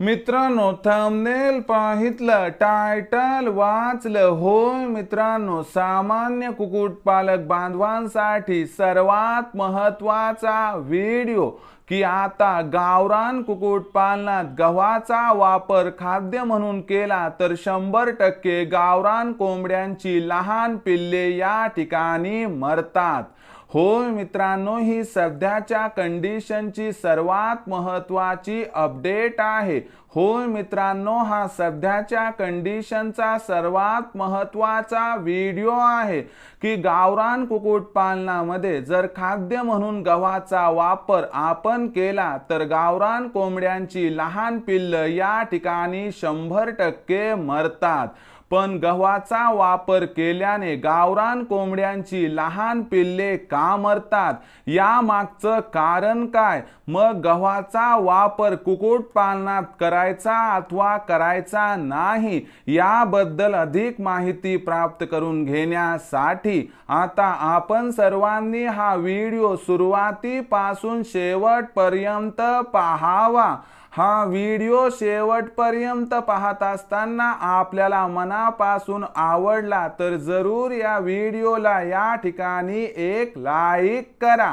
मित्रांनो thumbnail पाहितलं title वाचलं. होय मित्रांनो सामान्य कुक्कुटपालक बांधवांसाठी सर्वात महत्त्वाचा व्हिडिओ की आता गावरान कुक्कुटपालनात गव्हाचा वापर खाद्य म्हणून केला तर शंभर टक्के गावरान कोंबड्यांची लहान पिल्ले या ठिकाणी मरतात. होय मित्रांनो ही सध्याच्या कंडिशनची सर्वात महत्वाची अपडेट आहे. होय मित्रांनो हा सध्याच्या कंडिशनचा सर्वात महत्त्वाचा व्हिडिओ आहे की गावरान कुक्कुटपालनामध्ये जर खाद्य म्हणून गव्हाचा वापर आपण केला तर गावरान कोंबड्यांची लहान पिल्लं या ठिकाणी शंभर टक्के मरतात. पण गव्हाचा वापर केल्याने गावरान कोंबड्यांची लहान पिल्ले का मरतात? या मागचं कारण काय? मग गव्हाचा वापर कुक्कुटपालनात करायचा अथवा करायचा नाही याबद्दल अधिक माहिती प्राप्त करून घेण्यासाठी आता आपण सर्वांनी हा व्हिडिओ सुरुवातीपासून शेवटपर्यंत पाहावा. हा व्हिडिओ शेवटपर्यंत पाहत असताना आपल्याला मनापासून आवडला तर जरूर या व्हिडिओला या ठिकाणी एक लाईक करा.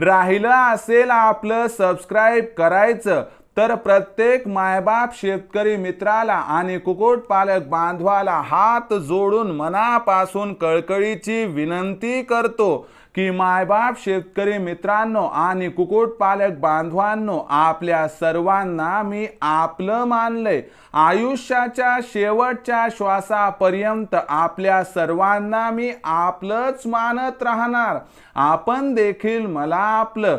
राहिलं असेल आपलं सबस्क्राईब करायचं तर प्रत्येक मायबाप शेतकरी मित्राला आणि कुक्कुटपालक बांधवाला हात जोडून मनापासून कळकळीची विनंती करतो. की मायबाप शेतकरी मित्रांनो आणि कुक्कुटपालक बांधवांनो आपल्या सर्वांना मी आपलं मानलंय. आयुष्याच्या शेवटच्या श्वासापर्यंत आपल्या सर्वांना मी आपलंच मानत राहणार. आपण देखील मला आपलं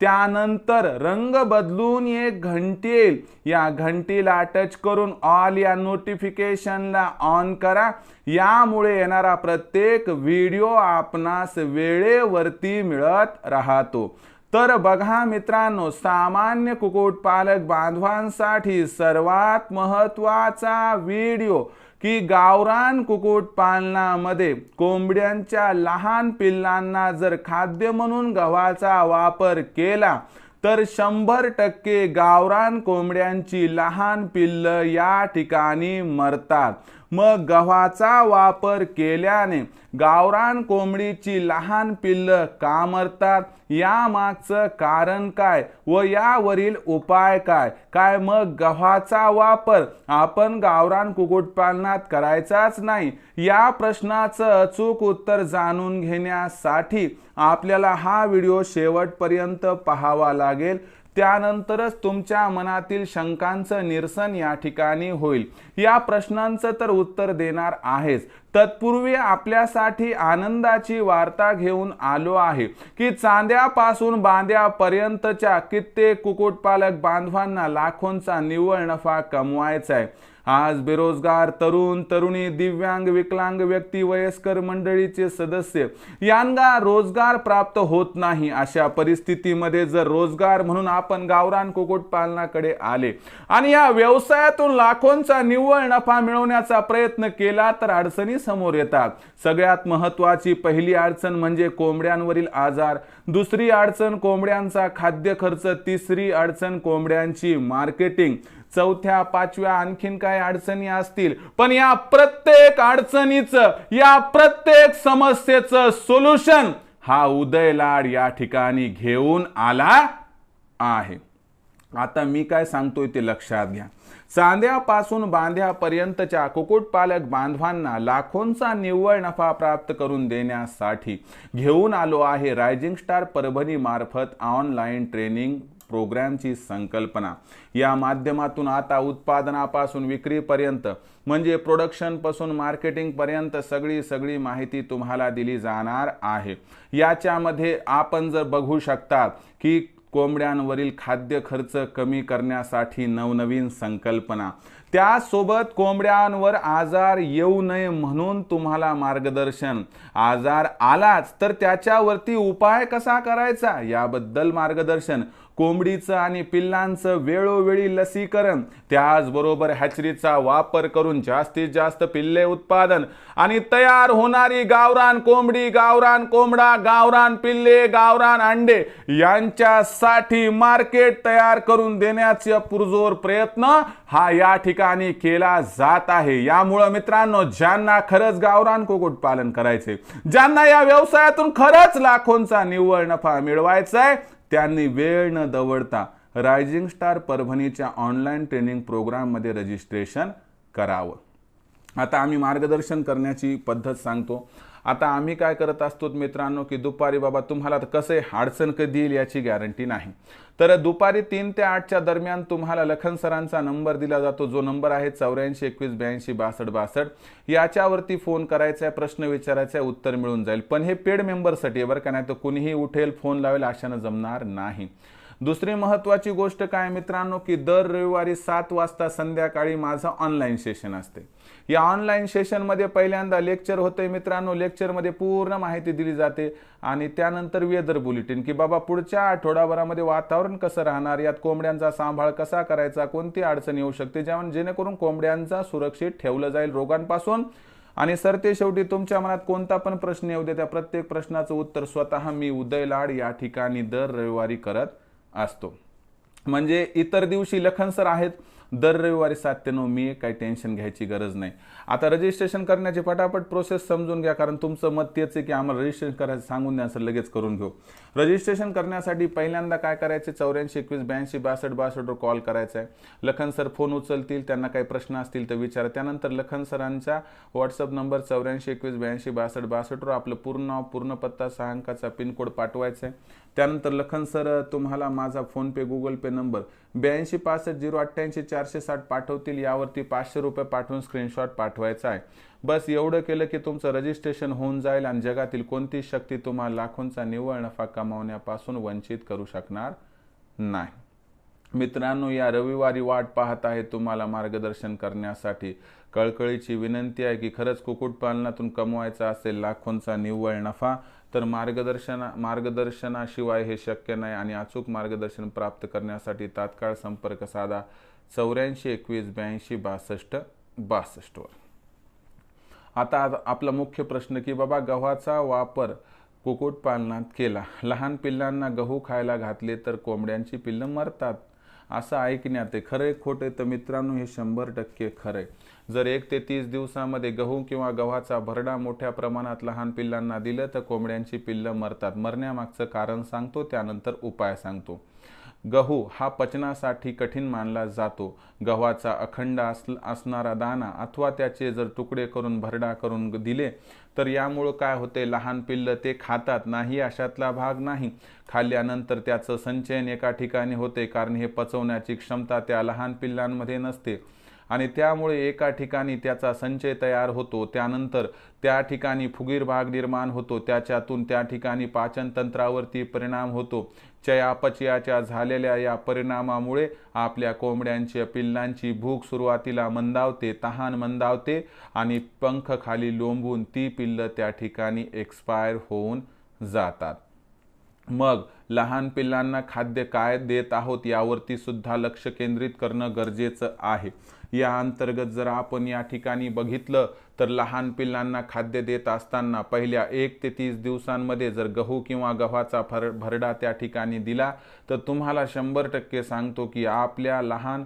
त्यानंतर रंग बदलून एक घंटी येईल या घंटीला टच करून ऑल या नोटिफिकेशनला ऑन करा. यामुळे येणारा प्रत्येक व्हिडिओ आपणास वेळेवरती मिळत राहतो. तर बघा मित्रांनो सामान्य कुक्कुटपालक बांधवांसाठी सर्वात महत्त्वाचा व्हिडिओ की गावरान कुक्कुटपालनामध्ये कोंबड्यांच्या लहान पिल्लांना जर खाद्य म्हणून गव्हाचा वापर केला तर शंभर टक्के गावरान कोंबड्यांची लहान पिल्ल या ठिकाणी मरतात. मग गव्हाचा वापर केल्याने गावरान कोंबडीची लहान पिल्लं का मरतात यामागचं कारण काय व यावरील उपाय काय? काय मग गव्हाचा वापर आपण गावरान कुक्कुटपालनात करायचाच नाही? या प्रश्नाचं अचूक उत्तर जाणून घेण्यासाठी आपल्याला हा व्हिडिओ शेवटपर्यंत पाहावा लागेल. त्यानंतरच तुमच्या मनातील शंकांचं निरसन या ठिकाणी होईल. या प्रश्नांचं तर उत्तर देणार आहेच. तत्पूर्वी आपल्यासाठी आनंदाची वार्ता घेऊन आलो आहे की चांद्यापासून बांद्यापर्यंतच्या कित्येक कुक्कुटपालक बांधवांना लाखोंचा निव्वळ नफा कमवायचा आहे. आज बेरोजगार तरुण तरुणी दिव्यांग विकलांग व्यक्ती वयस्कर मंडळीचे सदस्य यांना रोजगार प्राप्त होत नाही. अशा परिस्थितीमध्ये जर रोजगार म्हणून आपण गावरान कुक्कुटपालनाकडे आले आणि या व्यवसायातून लाखोंचा निव्वळ नफा मिळवण्याचा प्रयत्न केला तर अडचणीस समोर येतात. सगळ्यात महत्वाची पहिली अडचण म्हणजे कोंबड्यांवरील आजार. दुसरी अडचण कोंबड्यांचा खाद्य खर्च. तिसरी अडचण कोंबड्यांची मार्केटिंग. चौथ्या पाचव्या आणखीन काय अडचणी असतील पण या प्रत्येक अडचणीचं या प्रत्येक समस्येचं सोल्युशन हा उदय लाड या ठिकाणी घेऊन आला आहे. आता मी काय सांगतोय ते लक्षात घ्या. चांद्यापासून बांध्यापर्यंतच्या कुक्कुटपालक बांधवांना लाखोंचा निव्वळ नफा प्राप्त करून देण्यासाठी घेऊन आलो आहे रायझिंग स्टार परभणी मार्फत ऑनलाईन ट्रेनिंग प्रोग्रॅमची संकल्पना. या माध्यमातून आता उत्पादनापासून विक्रीपर्यंत म्हणजे प्रोडक्शनपासून मार्केटिंगपर्यंत सगळी सगळी माहिती तुम्हाला दिली जाणार आहे. याच्यामध्ये आपण जर बघू शकता की कोंबड्यांवरील खाद्य खर्च कमी करण्यासाठी नवनवीन संकल्पना. त्यासोबत कोंबड्यांवर आजार येऊ नये म्हणून तुम्हाला मार्गदर्शन. आजार आलाच तर त्याच्यावरती उपाय कसा करायचा? याबद्दल मार्गदर्शन. कोंबडीचं आणि पिल्लांचं वेळोवेळी लसीकरण. त्याचबरोबर हॅचरीचा वापर करून जास्तीत जास्त पिल्ले उत्पादन आणि तयार होणारी गावरान कोंबडी गावरान कोंबडा गावरान पिल्ले गावरान अंडे यांच्यासाठी मार्केट तयार करून देण्याचा पुरजोर प्रयत्न हा या ठिकाणी केला जात आहे. यामुळं मित्रांनो ज्यांना खरंच गावरान कुक्कुटपालन करायचे ज्यांना या व्यवसायातून खरंच लाखोंचा निव्वळ नफा मिळवायचा आहे त्यांनी वेळ न दवडता रायझिंग स्टार परभणीच्या ऑनलाईन ट्रेनिंग प्रोग्राममध्ये रजिस्ट्रेशन करावं. आता आम्ही मार्गदर्शन करण्याची पद्धत सांगतो. आता आम्ही काय करत असतो मित्रांनो की दुपारी बाबा तुम्हाला कसे अडचण कधी येईल याची गॅरंटी नाही. तर दुपारी तीन ते आठच्या दरम्यान तुम्हाला लखन सरांचा नंबर दिला जातो. जो नंबर आहे चौऱ्याऐंशी एकवीस ब्याऐंशी बासष्ट बासष्ट. याच्यावरती फोन करायचा आहे प्रश्न विचारायचा आहे उत्तर मिळून जाईल. पण हे पेड मेंबरसाठी आहे बरं का नाही तर कुणीही उठेल फोन लावेल अशानं जमणार नाही. दुसरी महत्वाची गोष्ट काय मित्रांनो की दर रविवारी सात वाजता संध्याकाळी माझं ऑनलाईन सेशन असते. या ऑनलाईन सेशनमध्ये पहिल्यांदा लेक्चर होते मित्रांनो लेक्चरमध्ये पूर्ण माहिती दिली जाते आणि त्यानंतर वेदर बुलेटिन की बाबा पुढच्या आठवडाभरामध्ये वातावरण कसं राहणार यात कोंबड्यांचा सांभाळ कसा करायचा कोणती अडचण येऊ शकते जेव्हा जेणेकरून कोंबड्यांचा सुरक्षित ठेवलं जाईल रोगांपासून. आणि सर ते शेवटी तुमच्या मनात कोणता पण प्रश्न येऊ दे त्या प्रत्येक प्रश्नाचं उत्तर स्वतः मी उदय लाड या ठिकाणी दर रविवारी करत असतो. म्हणजे इतर दिवशी लखन सर आहेत दर रविवारी सात ते नऊ मी काही टेन्शन घ्यायची गरज नाही. आता रजिस्ट्रेशन करण्याची पटापट प्रोसेस समजून घ्या कारण तुमचं मत तेच आहे की आम्हाला रजिस्ट्रेशन करायचं सांगून द्या सर लगेच करून घेऊ. रजिस्ट्रेशन करण्यासाठी पहिल्यांदा काय करायचे? चौऱ्याऐंशी एकवीस ब्याऐंशी बासष्ट बासष्टवर कॉल करायचा आहे. लखन सर फोन उचलतील त्यांना काही प्रश्न असतील तर विचारा. त्यानंतर लखन सरांचा व्हॉट्सअप नंबर चौऱ्याऐंशी एकवीस ब्याऐंशी बासष्ट बासष्टवर आपलं पूर्ण नाव पूर्ण पत्ता सहा अंकाचा पिनकोड पाठवायचा आहे. त्यानंतर लखन सर तुम्हाला माझा फोनपे गुगल पे नंबर ब्याऐंशी पासष्ट झिरो अठ्ठ्याऐंशी चार चारशे साठ पाठवतील यावरती पाचशे रुपये पाठवून स्क्रीनशॉट पाठवायचा आहे. बस एवढं केलं की तुमचं रजिस्ट्रेशन होऊन जाईल आणि जगातील कोणतीच शक्ती तुम्हाला लाखोंचा निव्वळ नफा कमावण्यापासून वंचित करू शकणार नाही. मित्रांनो या रविवारी वाट पाहत आहे तुम्हाला मार्गदर्शन करण्यासाठी. कळकळीची विनंती आहे की खरंच कुक्कुटपालनातून कमवायचा असेल लाखोंचा निव्वळ नफा तर मार्गदर्शना मार्गदर्शनाशिवाय हे शक्य नाही आणि अचूक मार्गदर्शन प्राप्त करण्यासाठी तात्काळ संपर्क साधा. चौऱ्याऐंशी एकवीस ब्याऐंशी बासष्ट बासष्टवर आता आपला मुख्य प्रश्न की बाबा गव्हाचा वापर कुक्कुटपालनात केला. लहान पिल्लांना गहू खायला घातले तर कोंबड्यांची पिल्लं मरतात असं ऐकण्यात आहे खरंय खोटे तर मित्रांनो हे शंभर टक्के खरंय. जर एक ते तीस दिवसामध्ये गहू किंवा गव्हाचा भरडा मोठ्या प्रमाणात लहान पिल्लांना दिलं तर कोंबड्यांची पिल्लं मरतात. मरण्यामागचं कारण सांगतो त्यानंतर उपाय सांगतो. गहू हा पचनासाठी कठीण मानला जातो. गव्हाचा अखंड अस असणारा दाना अथवा त्याचे जर तुकडे करून भरडा करून दिले तर यामुळं काय होते? लहान पिल्लं ते खातात. नाही अशातला भाग नाही. खाल्ल्यानंतर त्याचं संचयन एका ठिकाणी होते कारण हे पचवण्याची क्षमता त्या लहान पिल्लांमध्ये नसते. आणि त्यामुळे एका ठिकाणी त्याचा संचय तयार होतो त्यानंतर त्या ठिकाणी फुगीर भाग निर्माण होतो त्याच्यातून त्या ठिकाणी पाचनतंत्रावरती परिणाम होतो. चयापचयाच्या झालेल्या या परिणामामुळे आपल्या कोंबड्यांच्या पिल्लांची भूक सुरुवातीला मंदावते तहान मंदावते आणि पंख खाली लोंबून ती पिल्लं त्या ठिकाणी एक्सपायर होऊन जातात. मग लहान पिल्लांना खाद्य काय देत आहोत यावरती सुद्धा लक्ष केंद्रित करणं गरजेचं आहे. या अंतर्गत जर आपण या ठिकाणी बघितलं तर लहान पिल्लांना खाद्य देत असताना पहिल्या एक ते तीस दिवसांमध्ये जर गहू किंवा गव्हाचा फर भरडा त्या ठिकाणी दिला तर तुम्हाला शंभर टक्के सांगतो की आपल्या लहान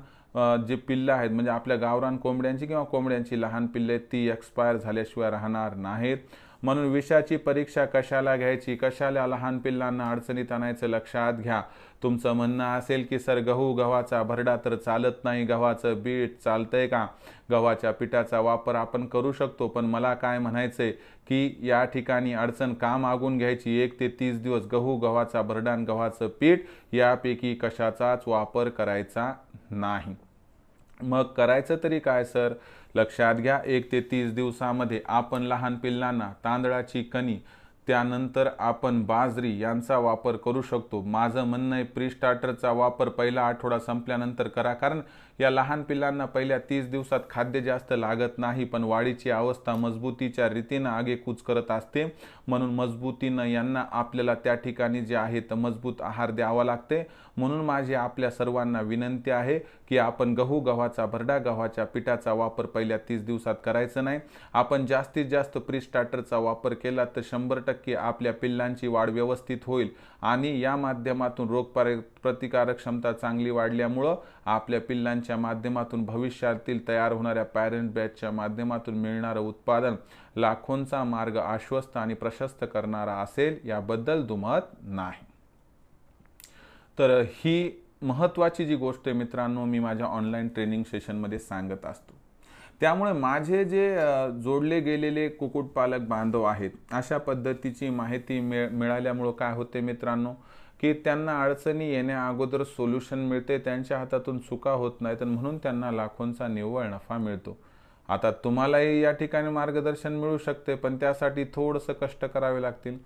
जे पिल्लं आहेत म्हणजे आपल्या गावरान कोंबड्यांची किंवा कोंबड्यांची लहान पिल्ले ती एक्सपायर झाल्याशिवाय राहणार नाहीत. म्हणून विषाची परीक्षा कशाला घ्यायची कशाला लहान पिल्लांना अडचणीत आणायचं लक्षात घ्या. तुमचं म्हणणं असेल की सर गहू गव्हाचा भरडा तर चालत नाही गव्हाचं बीट चालतंय का? गव्हाच्या पिठाचा वापर आपण करू शकतो पण मला काय म्हणायचंय की या ठिकाणी अडचण का मागून घ्यायची? एक ते तीस दिवस गहू गव्हाचा भरडा आणि गव्हाचं पीठ यापैकी कशाचाच वापर करायचा नाही. मग करायचं तरी काय सर? लक्षात घ्या एक ते तीस दिवसामध्ये आपण लहान पिल्लांना तांदळाची कणी त्यानंतर आपण बाजरी यांचा वापर करू शकतो. माझं म्हणणं आहे प्री स्टार्टरचा वापर पहिला आठवडा संपल्यानंतर करा. कारण या लहान पिल्लांना पहिल्या तीस दिवसात खाद्य जास्त लागत नाही पण वाढीची अवस्था मजबूतीच्या रीतीनं आगेकूच करत असते. म्हणून मजबूतीनं यांना आपल्याला त्या ठिकाणी जे आहे तर मजबूत आहार द्यावा लागते. म्हणून माझी आपल्या सर्वांना विनंती आहे की आपण गहू गव्हाचा भरडा गव्हाच्या पिठाचा वापर पहिल्या तीस दिवसात करायचं नाही. आपण जास्तीत जास्त प्री स्टार्टरचा वापर केला तर शंभर टक्के आपल्या पिल्लांची वाढ व्यवस्थित होईल. आणि या माध्यमातून रोग प्रतिकारक क्षमता चांगली वाढल्यामुळं आपल्या पिल्लांच्या माध्यमातून भविष्यातील तयार होणाऱ्या पॅरेंट बॅचच्या माध्यमातून मिळणारं उत्पादन लाखोंचा मार्ग आश्वस्त आणि प्रशस्त करणारा असेल याबद्दल दुमत नाही. तर ही महत्त्वाची जी गोष्ट आहे मित्रांनो मी माझ्या ऑनलाईन ट्रेनिंग सेशनमध्ये सांगत असतो. त्यामुळे माझे जे जोडले गेलेले कुक्कुटपालक बांधव आहेत अशा पद्धतीची माहिती मिळ मिळाल्यामुळं काय होते मित्रांनो की त्यांना अडचणी येण्या अगोदर सोल्युशन मिळते त्यांच्या हातातून चुका होत नाहीत म्हणून त्यांना लाखोंचा निव्वळ नफा मिळतो. आता तुम्हालाही या ठिकाणी मार्गदर्शन मिळू शकते पण त्यासाठी थोडंसं कष्ट करावे लागतील.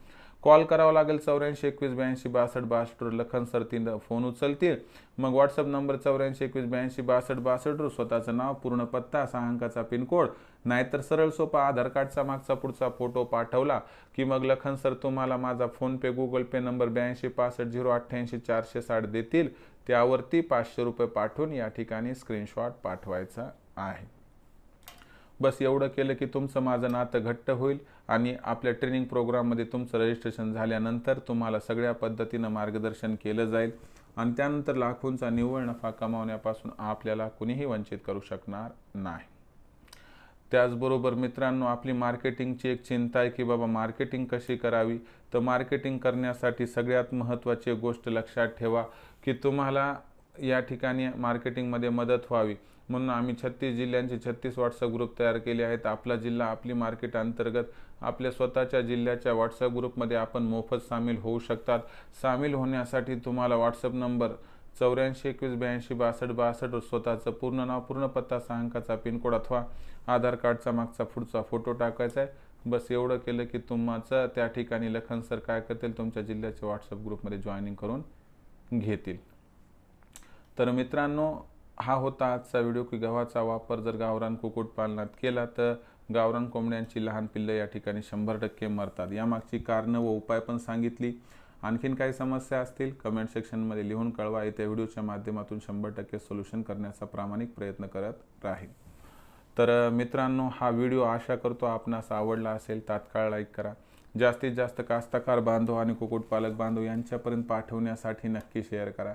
कॉल करावा लागेल चौऱ्याऐंशी एकवीस ब्याऐंशी बासष्ट बासष्टवर लखन सर तीन फोन उचलतील. मग व्हॉट्सअप नंबर चौऱ्याऐंशी एकवीस ब्याऐंशी बासष्ट बासष्टवर स्वतःचं नाव पूर्ण पत्ता सहा अंकाचा पिनकोड. नाहीतर सरळ सोपा आधार कार्डचा मागचा पुढचा फोटो पाठवला की मग लखन सर तुम्हाला माझा फोनपे गुगल पे नंबर ब्याऐंशी पासष्ट झिरो अठ्ठ्याऐंशी चारशे साठ देतील. त्यावरती पाचशे रुपये पाठवून या ठिकाणी स्क्रीनशॉट पाठवायचा आहे. बस एवढं केलं की तुमचं माझं नातं घट्ट होईल आणि आपल्या ट्रेनिंग प्रोग्राममध्ये तुमचं रजिस्ट्रेशन झाल्यानंतर तुम्हाला सगळ्या पद्धतीनं मार्गदर्शन केलं जाईल आणि त्यानंतर लाखोंचा निव्वळ नफा कमावण्यापासून आपल्याला कुणीही वंचित करू शकणार नाही. त्याचबरोबर मित्रांनो आपली मार्केटिंगची एक चिंता आहे की बाबा मार्केटिंग कशी करावी? तर मार्केटिंग करण्यासाठी सगळ्यात महत्त्वाची गोष्ट लक्षात ठेवा की तुम्हाला या ठिकाणी मार्केटिंगमध्ये मदत व्हावी. म्हणून आम्ही छत्तीस जिल्ह्यांचे छत्तीस व्हॉट्सअप ग्रुप तयार केले आहेत. आपला जिल्हा आपली मार्केट अंतर्गत आपल्या स्वतःच्या जिल्ह्याच्या व्हॉट्सअप ग्रुपमध्ये आपण मोफत सामील होऊ शकतात. सामील होण्यासाठी तुम्हाला व्हॉट्सअप नंबर चौऱ्याऐंशी एकवीस ब्याऐंशी बासष्ट बासष्ट स्वतःचं पूर्ण नाव पूर्ण पत्ता सहा अंकाचा पिनकोड अथवा आधार कार्डचा मागचा पुढचा फोटो टाकायचा आहे. बस एवढं केलं की तुमचं त्या ठिकाणी लखन सर काय करतील? तुमच्या जिल्ह्याच्या व्हॉट्सअप ग्रुपमध्ये जॉईनिंग करून घेतील. तर मित्रांनो हा होता आजचा व्हिडिओ. की गव्हाचा वापर जर गावरान कुक्कुटपालनात केला तर गावरान कोंबड्यांची लहान पिल्लं या ठिकाणी शंभर टक्के मरतात. यामागची कारणं व उपाय पण सांगितली. आणखीन काही समस्या असतील कमेंट सेक्शनमध्ये लिहून कळवा. येत्या व्हिडिओच्या माध्यमातून शंभर टक्के सोल्युशन करण्याचा प्रामाणिक प्रयत्न करत राहील. तर मित्रांनो हा व्हिडिओ आशा करतो आपणास आवडला असेल. तात्काळ लाईक करा. जास्तीत जास्त कास्तकार बांधव आणि कुक्कुटपालक बांधव यांच्यापर्यंत पाठवण्यासाठी नक्की शेअर करा.